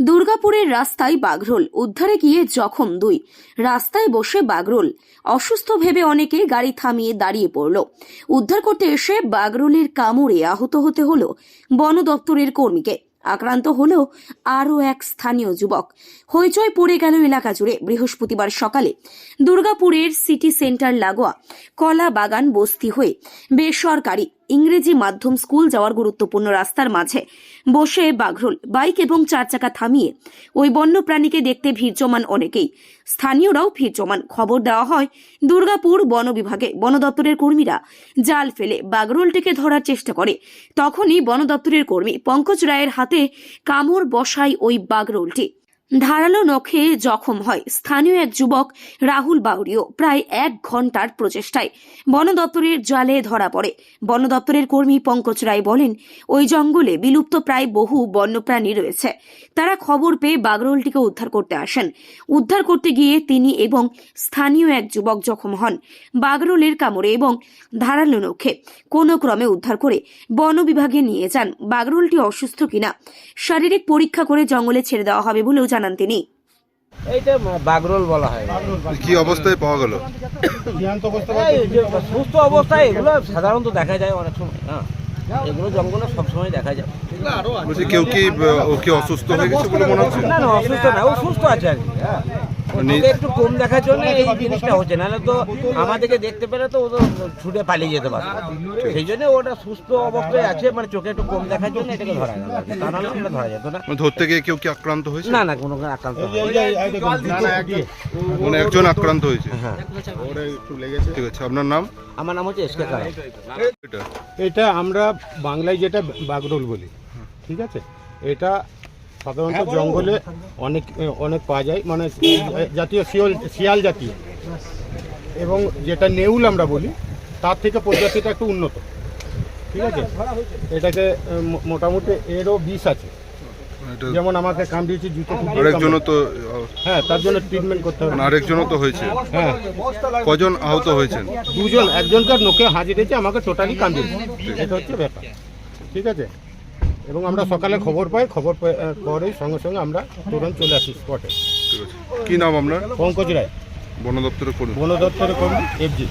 দুর্গাপুরের রাস্তায় বাঘরোল উদ্ধারে গিয়ে জখম দুই। রাস্তায় বসে বাগরোল। অসুস্থ ভেবে অনেকে গাড়ি থামিয়ে দাঁড়িয়ে পড়ল। উদ্ধার করতে এসে বাগরোলের কামড়ে আহত হতে হলো বন দপ্তরের কর্মীকে। আক্রান্ত হল আরও এক স্থানীয় যুবক। হইচই পড়ে গেল এলাকা জুড়ে বৃহস্পতিবার সকালে। দুর্গাপুরের সিটি সেন্টার লাগোয়া কলা বাগান বস্তি হয়ে বেসরকারি ইংরেজি মাধ্যম স্কুল যাওয়ার গুরুত্বপূর্ণ রাস্তার মাঝে। বসে বাঘরোল, বাইক এবং চার চাকা থামিয়ে ওই বন্য প্রাণীকে দেখতে ভিড় জমান অনেকেই। স্থানীয়রাও ভিড় জমান। খবর দেওয়া হয়, দুর্গাপুর বন বিভাগে বন দপ্তরের কর্মীরা জাল ফেলে বাগরোলটিকে ধরার চেষ্টা করে। তখনই বন দপ্তরের কর্মী পঙ্কজ রায়ের হাতে কামড় বসায় ওই বাগরোলটি ধারালো নখে জখম হয়। স্থানীয় এক যুবক, রাহুল বাউরিও প্রায় এক ঘণ্টার প্রচেষ্টায়। বন দপ্তরের জালে ধরা পড়ে। বন দপ্তরের কর্মী পঙ্কজ রায় বলেন, ওই জঙ্গলে বিলুপ্ত প্রায় বহু বন্যপ্রাণী রয়েছে। তারা খবর পেয়ে বাগরোলটিকে উদ্ধার করতে আসেন। উদ্ধার করতে গিয়ে তিনি এবং স্থানীয় এক যুবক জখম হন। বাগরোলের কামড়ে এবং ধারালো নখে কোনো ক্রমে উদ্ধার করে বন বিভাগে নিয়ে যান। বাগরোলটি অসুস্থ কিনা? শারীরিক পরীক্ষা করে জঙ্গলে ছেড়ে দেওয়া হবে বলেও জানান তিনি। এইটা বাগরোল বলা হয়। কি অবস্থায় পাওয়া গেল? সুস্থ অবস্থায় এগুলো সাধারণত দেখা যায় অনেক সময় হ্যাঁ এগুলো জঙ্গলে সবসময় দেখা যায়। বলছি কেউ কি ও কি অসুস্থ হয়ে গেছে বলে মনে হচ্ছে? না না অসুস্থ না ও সুস্থ আছে আর কি হ্যাঁ। একটু কম দেখার জন্য এই জিনিসটা হচ্ছে নাহলে তো আমাদেরকে দেখতে পেলে তো ও তো ছুটে পালিয়ে যেতে পারতো। সেই জন্য ওটা সুস্থ অবস্থায় আছে মানে চোখে একটু কম দেখার জন্য এটাকে ধরা গেল। তা নাহলে এটা ধরা যেত না। মানে ধরতে গিয়ে কেউ কি আক্রান্ত হয়েছে? না না কোনো আক্রান্ত। মানে একজন আক্রান্ত হয়েছে। হ্যাঁ ঠিক আছে আপনার নাম? আমার নাম হচ্ছে এসকে এটা? আমরা বাংলায় যেটা বাগরোল বলি ঠিক আছে? এটা সাধারণত জঙ্গলে অনেক অনেক পাওয়া যায়। মানে জাতীয় শিয়াল শিয়াল জাতীয়। এবং যেটা নেউল আমরা বলি তার থেকে প্রজাতিটা একটু উন্নত। ঠিক আছে? এটাকে মোটামুটি এরও বিষ আছে। যেমন আমাকে কামড়িয়েছে জুতো তো হ্যাঁ তার জন্য ট্রিটমেন্ট করতে হবে। মানে আরেকজনও তো হয়েছে। হ্যাঁ। কজন আহত হয়েছেন? দুজন একজনকার নোকে হাজিরেছে আমাকে টোটালি কামড়িয়েছে। এটা হচ্ছে ব্যাপার। ঠিক আছে? এবং আমরা সকালে খবর পাই খবর পরেই সঙ্গে সঙ্গে আমরা তুরন্ত চলে আসি স্পটে কি নাম আপনার? পঙ্কজ রায়। বন দপ্তরের কর্মী। বন দপ্তরের কর্মী এফজি।